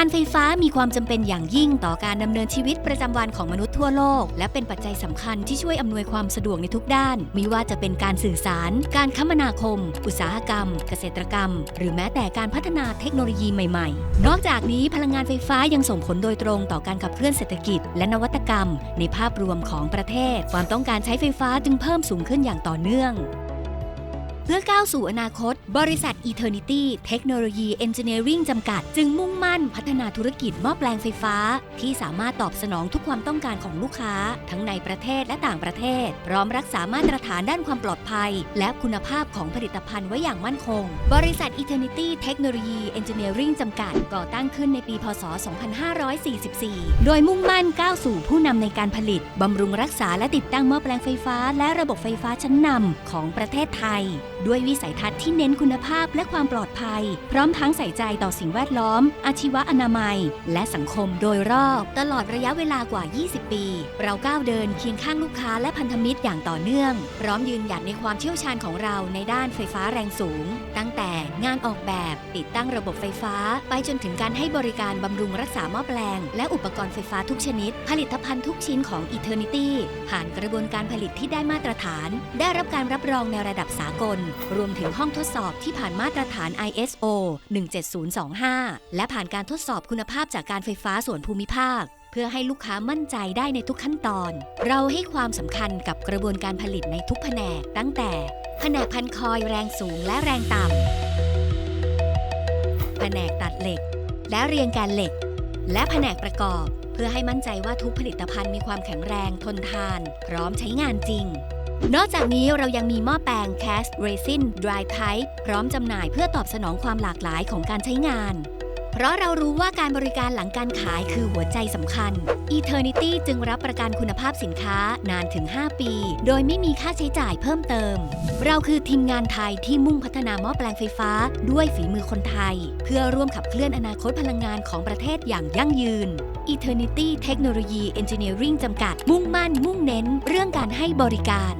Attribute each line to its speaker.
Speaker 1: งานไฟฟ้ามีความจำเป็นอย่างยิ่งต่อการดำเนินชีวิตประจำวันของมนุษย์ทั่วโลก และเป็นปัจจัยสำคัญที่ช่วยอำนวยความสะดวกในทุกด้าน ไม่ว่าจะเป็นการสื่อสาร การคมนาคม อุตสาหกรรม เกษตรกรรม หรือแม้แต่การพัฒนาเทคโนโลยีใหม่ๆ นอกจากนี้พลังงานไฟฟ้ายังส่งผลโดยตรงต่อการขับเคลื่อนเศรษฐกิจ และนวัตกรรม ในภาพรวมของประเทศ ความต้องการใช้ไฟฟ้าจึงเพิ่มสูงขึ้นอย่างต่อเนื่อง พื่อก้าวสู่อนาคต บริษัท Eternity Technology Engineering จำกัด จึงมุ่งมั่นพัฒนาธุรกิจหม้อแปลงไฟฟ้า ที่สามารถตอบสนองทุกความต้องการของลูกค้า ทั้งในประเทศและต่างประเทศ พร้อมรักษามาตรฐานด้านความปลอดภัย และคุณภาพของผลิตภัณฑ์ไว้อย่างมั่นคง บริษัท Eternity Technology Engineering จำกัด ก่อตั้งขึ้นในปีพศ 2544 โดยมุ่งมั่นก้าวสู่ผู้นำในการผลิตบำรุงรักษาและติดตั้งหม้อแปลงไฟฟ้า และระบบไฟฟ้าชั้นนำของประเทศไทยด้วยวิสัยทัศน์ที่เน้นคุณภาพและความปลอดภัย พร้อมทั้งใส่ใจต่อสิ่งแวดล้อม อาชีวะอนามัย และสังคมโดยรอบ ตลอดระยะเวลากว่า 20 ปี เราก้าวเดินเคียงข้างลูกค้าและพันธมิตรอย่างต่อเนื่อง พร้อมยืนหยัดในความเชี่ยวชาญของเราในด้านไฟฟ้าแรงสูง ตั้งแต่งานออกแบบติดตั้งระบบไฟฟ้า ไปจนถึงการให้บริการบำรุงรักษาหม้อแปลง และอุปกรณ์ไฟฟ้าทุกชนิด ผลิตภัณฑ์ทุกชิ้นของ Eternity ผ่านกระบวนการผลิตที่ได้มาตรฐาน ได้รับการรับรองในระดับสากลรวมถึงห้องทดสอบที่ผ่านมาตรฐาน ISO 17025 และผ่านการทดสอบคุณภาพจากการไฟฟ้าส่วนภูมิภาค เพื่อให้ลูกค้ามั่นใจได้ในทุกขั้นตอน เราให้ความสำคัญกับกระบวนการผลิตในทุกแผนก ตั้งแต่ แผนกพันคอยแรงสูงและแรงต่ำแผนกตัดเหล็ก และเรียงการเหล็ก และแผนกประกอบ เพื่อให้มั่นใจว่าทุกผลิตภัณฑ์มีความแข็งแรงทนทาน พร้อมใช้งานจริง นอกจากนี้เรายังมีหม้อแปลง Cast Resin Dry Type พร้อมจำหน่ายเพื่อตอบสนองความหลากหลายของการใช้งาน เพราะเรารู้ว่าการบริการหลังการขายคือหัวใจสำคัญ Eternity จึงรับประกันคุณภาพสินค้านานถึง 5 ปี โดยไม่มีค่าใช้จ่ายเพิ่มเติม เราคือทีมงานไทยที่มุ่งพัฒนาหม้อแปลงไฟฟ้า ด้วยฝีมือคนไทย เพื่อร่วมขับเคลื่อนอนาคตพลังงานของประเทศอย่างยั่งยืน Eternity Technology Engineering จำกัด มุ่งมั่นมุ่งเน้น เรื่องการให้บริการ